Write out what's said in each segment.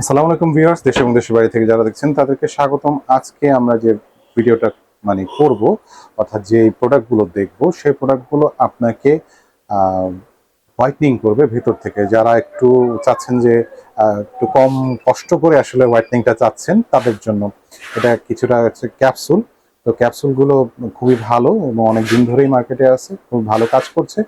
আসসালামু আলাইকুম ভিউয়ার্স, দেশ এবং দেশের বাইরে থেকে যারা দেখছেন, তাদেরকে স্বাগতম। আজকে আমরা যে ভিডিওটা মানে করব, অর্থাৎ যে প্রোডাক্টগুলো দেখব, সেই প্রোডাক্টগুলো আপনাকে হোয়াইটনিং করবে ভেতর থেকে। যারা একটু চাচ্ছেন যে একটু কম কষ্ট করে আসলে হোয়াইটনিংটা চাচ্ছেন, তাদের জন্য। এটা কিছুটা হচ্ছে ক্যাপসুল তো ক্যাপসুলগুলো খুবই ভালো এবং অনেক দিন ধরেই মার্কেটে আছে, খুব ভালো কাজ করছে।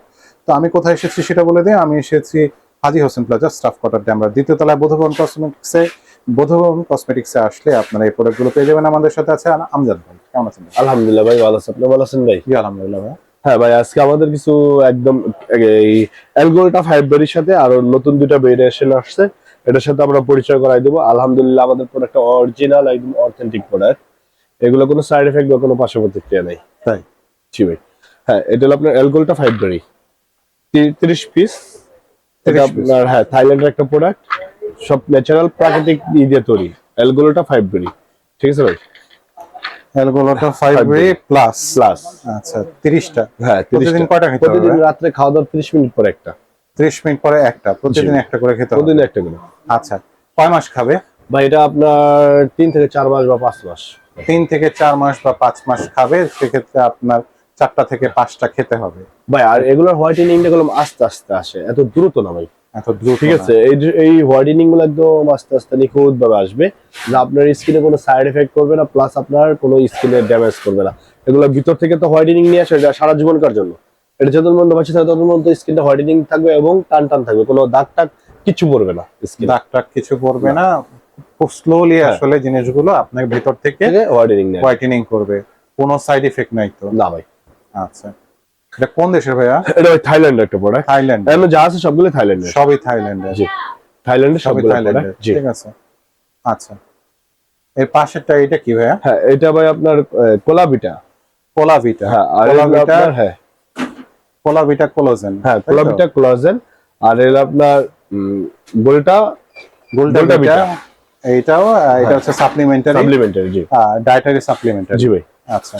তো আমি কোথায় এসেছি সেটা বলে দিই। আমি এসেছি Haji Hossain plaza staff quarter Demra দ্বিতীয় তলায় বোধভবন কসমেটিক্সে বোধভবন কসমেটিক্সে আসলে আপনারা এই প্রোডাক্টগুলো পেয়ে যাবেন আমাদের সাথে আছে আমজাদ ভাই কেমন আছেন? আলহামদুলিল্লাহ ভাই ভালো আছেন আপনি? ভালো আছেন ভাই? আলহামদুলিল্লাহ ভাই। হ্যাঁ ভাই আজকে আমাদের কিছু একদম এই অ্যালগোরিটা ফাইভ সাথে আরও নতুন দুটা ভেরিয়েশন আসছে। এটার সাথে আমরা পরিচয় করাই দেবো। আলহামদুলিল্লাহ আমাদের প্রোডাক্টটা অরিজিনাল একদম অথেন্টিক প্রোডাক্ট এগুলো কোনো সাইড এফেক্ট বা কোনো পার্শ্ব প্রতিক্রিয়া নেই। তাই? জি ভাই। হ্যাঁ এটা হলো আপনার অ্যালগোলটা ফাইভ বেরি তিরিশ পিস 30 এটা আপনার হ্যাঁ থাইল্যান্ডের একটা প্রোডাক্ট সব ন্যাচারাল প্রাকৃতিক দিয়ে তৈরি। অ্যালগোলোটা ঠিক আছে ভাই? রে প্লাস প্লাস আচ্ছা তিরিশটা। হ্যাঁ প্রতিদিন 30 কয়টা খেতে হবে? প্রতিদিন রাত্রে খাওয়া দাওয়ার তিরিশ মিনিট পর একটা। ত্রিশ মিনিট পরে একটা প্রতিদিন একটা করে খেতে হবে। প্রতিদিন একটা করে। আচ্ছা কয় মাস খাবে? ভাই এটা আপনার তিন থেকে চার মাস বা পাঁচ মাস। তিন থেকে চার মাস বা পাঁচ মাস খাবে সেক্ষেত্রে আপনার চারটা থেকে পাঁচটা খেতে হবে। ভাই আর এগুলোর হোয়াইটেনিংগুলো আস্তে আস্তে আসে। এত দ্রুত না ভাই। এত দ্রুত ঠিক আছে এই এই হোয়াইটেনিংগুলো একদম আস্তে আস্তে নিখুঁত ভাবে আসবে। যা আপনার স্কিনে কোনো সাইড এফেক্ট করবে না প্লাস আপনার কোনো স্কিনে ড্যামেজ করবে না। এগুলো ভিতর থেকে তো হোয়াইটেনিং নিয়ে আসে এটা সারা জীবনকার জন্য? এটা যত মধ্যে বাঁচে থাকে তত মধ্যে স্কিনটা হোয়াইটেনিং থাকবে এবং টান টান থাকবে। কোনো দাগ টাগ কিছু পড়বে না স্কিনে। দাগ টাগ কিছু পড়বে না। খুব স্লোলি হ্যাঁ। আসলে জিনিসগুলো আপনার ভেতর থেকে হোয়াইটেনিং হোয়াইটেনিং করবে। কোনো সাইড এফেক্ট নাই তো। না ভাই। আচ্ছা। এটা কোন দেশের ভাইয়া? এটা ভাই থাইল্যান্ডের একটা প্রোডাক্ট থাইল্যান্ড। এমন যা আছে সবগুলো থাইল্যান্ডের। সবই থাইল্যান্ডের। জি। থাইল্যান্ডের সবই থাইল্যান্ডের। ঠিক আছে। আচ্ছা। এর পাশেরটা এটা কি ভাইয়া? হ্যাঁ এটা ভাই আপনার কোলাবিটা কোলাভিটা হ্যাঁ আর এগুলো হ্যাঁ। Colavita collagen. হ্যাঁ কোলাবিটা কোলাজেন। আর এর আপনার গোলটা Golda ভিটা। এইটাও এটা হচ্ছে সাপ্লিমেন্টারি সাপ্লিমেন্টারি জি। ডায়েটারি সাপ্লিমেন্টারি জি ভাই। আচ্ছা।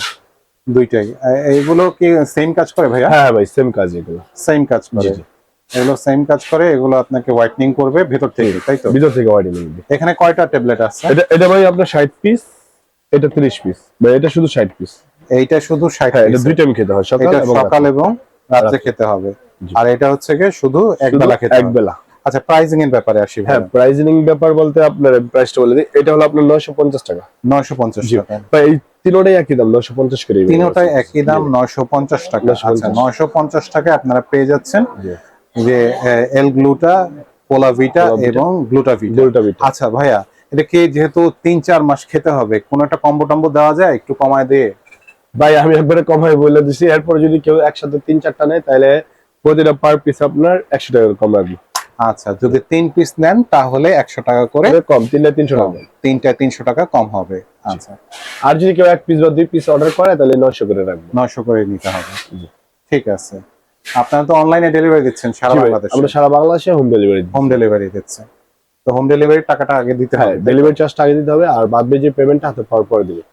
দুইটাই। এগুলো কি সেম কাজ করে ভাইয়া? হ্যাঁ ভাই সেম কাজ এগুলো। সেম কাজ করে। এগুলো সেম কাজ করে এগুলো আপনাকে হোয়াইটনিং করবে ভেতর থেকে তাই তো? ভিতর থেকে ওয়াইডিং নিবে এখানে কয়টা ট্যাবলেট আছে? এটা এটা ভাই আপনার 60 পিস এটা 30 পিস ভাই এটা শুধু 60 পিস এইটা শুধু ষাট হ্যাঁ এটা দুই টাইম খেতে হয় সকাল এবং সকাল এবং রাত্রে। খেতে হবে। আর এটা হচ্ছে গিয়ে শুধু এক বেলা খেতে এক হবে। বেলা। আচ্ছা প্রাইসিং এর ব্যাপারে আসি হ্যাঁ প্রাইজিং ব্যাপার বলতে আপনার প্রাইসটা বলে দিই এটা হলো আপনার 950 টাকা। নয়শো পঞ্চাশ জি। টাকা। ভাই এই তিনোটাই একই দাম 950 করে তিনোটাই একই দাম নয়শো পঞ্চাশ টাকা। আচ্ছা টাকায় আপনারা পেয়ে যাচ্ছেন যে এল গ্লুটা পোলাভিটা এবং গ্লুটাভিটা গোলটা আচ্ছা ভাইয়া এটা কি যেহেতু তিন চার মাস খেতে হবে কোন একটা কম্বো টম্বো দেওয়া যায়? একটু কমায় দিয়ে ভাই আমি একবারে কমাই বলে দিছি। এরপরে যদি কেউ একসাথে তিন চারটা নেয় তাহলে প্রতিটা পার পিস আপনার একশো টাকা কম রাখব আচ্ছা যদি তিন পিস নেন তাহলে একশো টাকা করে কম তিনটা তিনশো টাকা। তিনটা তিনশো টাকা কম হবে। আচ্ছা। আর যদি কেউ এক পিস বা দুই পিস অর্ডার করে তাহলে নয়শো করে রাখব। নয়শো করে নিতে হবে। ঠিক আছে। আপনারা তো অনলাইনে ডেলিভারি দিচ্ছেন সারা বাংলাদেশে। আমরা সারা বাংলাদেশে হোম ডেলিভারি হোম ডেলিভারি দিচ্ছে। তো হোম ডেলিভারি টাকাটা আগে দিতে হ্যাঁ হবে। ডেলিভারি চার্জটা আগে দিতে হবে আর বাদ যে পেমেন্টটা হাতে পাওয়ার পরে দিবে।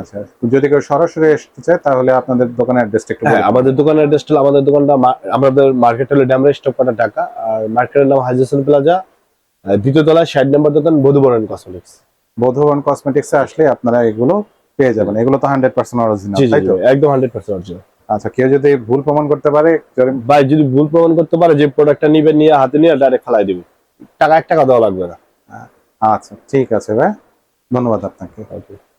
আচ্ছা যদি কেউ সরাসরি আসতে চায় তাহলে আপনাদের দোকানের অ্যাড্রেসটা একটু হ্যাঁ আমাদের দোকানের অ্যাড্রেস হলো আমাদের দোকানটা আমাদের মার্কেট হলো ড্যামরা স্টপ কটা টাকা আর মার্কেটের নাম হাজিসন প্লাজা দ্বিতীয় তলায় ষাট নম্বর দোকান বধুবরণ কসমেটিক্স বোধবান কসমেটিক্সে আসলে আপনারা এগুলো পেয়ে যাবেন। এগুলো তো হান্ড্রেড পার্সেন্ট অরিজিনাল তাই তো? একদম হান্ড্রেড পার্সেন্ট অরিজিনাল আচ্ছা কেউ যদি ভুল প্রমাণ করতে পারে ভাই যদি ভুল প্রমাণ করতে পারে যে প্রোডাক্টটা নিবে নিয়ে হাতে নিয়ে ডাইরেক্ট খালাই দিবে। টাকা এক টাকা দেওয়া লাগবে না। আচ্ছা ঠিক আছে ভাই। ধন্যবাদ আপনাকে। Okay.